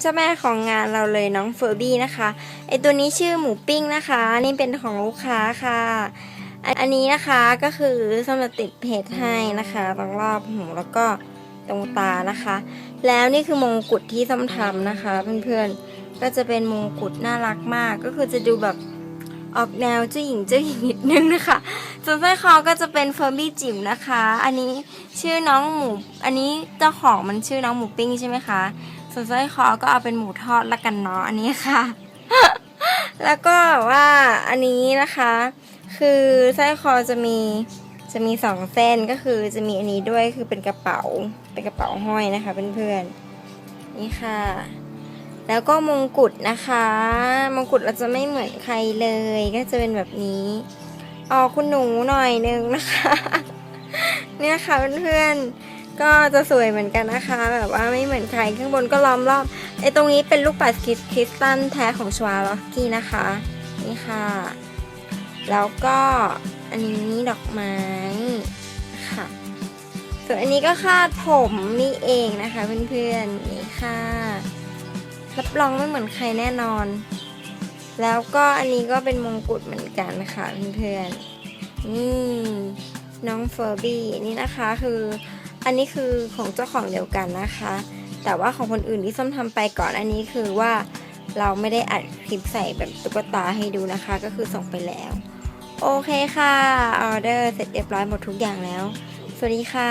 เจ้าแม่ของงานเราเลยน้องเฟอร์บี้นะคะไอตัวนี้ชื่อหมูปิ้งนะคะนี่เป็นของลูกค้าค่ะ อันนี้นะคะก็คือส้มจะติดเพจให้นะคะตรงรอบหูแล้วก็ตรงตานะคะ แล้วนี่คือมงกุฎที่ส้มทำนะคะเพื่อนๆก็จะเป็นมงกุฎน่ารักมากก็คือจะดูแบบ ออกแนวเจ้าหญิงเจ้าหญิงนิดนึงนะคะ ส่วนสร้อยคอก็จะเป็นเฟอร์บี้จิ๋วนะคะ อันนี้ชื่อน้องหมู อันนี้เจ้าของมันชื่อน้องหมูปิ้งใช่ไหมคะ ส่วนสร้อยคอก็เอาเป็นหมูทอดละกันเนาะอันนี้ค่ะ แล้วก็ว่าอันนี้นะคะ คือสร้อยคอจะมีจะมีสองเส้นก็คือจะมีอันนี้ด้วยคือเป็นกระเป๋าเป็นกระเป๋าห้อยนะคะเพื่อนๆนี่ค่ะ แล้วก็มงกุฎนะคะ มงกุฎเราจะไม่เหมือนใครเลย ก็จะเป็นแบบนี้ออกคุณหนูหน่อยนึงนะคะ เนี่ยค่ะเพื่อนๆ ก็จะสวยเหมือนกันนะคะ แบบว่าไม่เหมือนใครข้างบนก็ล้อมรอบไอ้ตรงนี้เป็นลูกปัดคริสตัลแท้ของชวาล็อกกี้นะคะ นี่ค่ะ แล้วก็อันนี้ดอกไม้ค่ะ ส่วนอันนี้ก็คาดผมนี่เองนะคะเพื่อนๆนี่ค่ะ รับรองไม่เหมือนใครแน่นอน แล้วก็อันนี้ก็เป็นมงกุฎเหมือนกันค่ะเพื่อนๆนี่น้องเฟอร์บี้นี่นะคะคืออันนี้คือของเจ้าของเดียวกันนะคะ แต่ว่าของคนอื่นที่ส้มทำไปก่อนอันนี้คือว่าเราไม่ได้อัดคลิปใส่แบบตุ๊กตาให้ดูนะคะ ก็คือส่งไปแล้ว โอเคค่ะออเดอร์เสร็จเรียบร้อยหมดทุกอย่างแล้ว สวัสดีค่ะ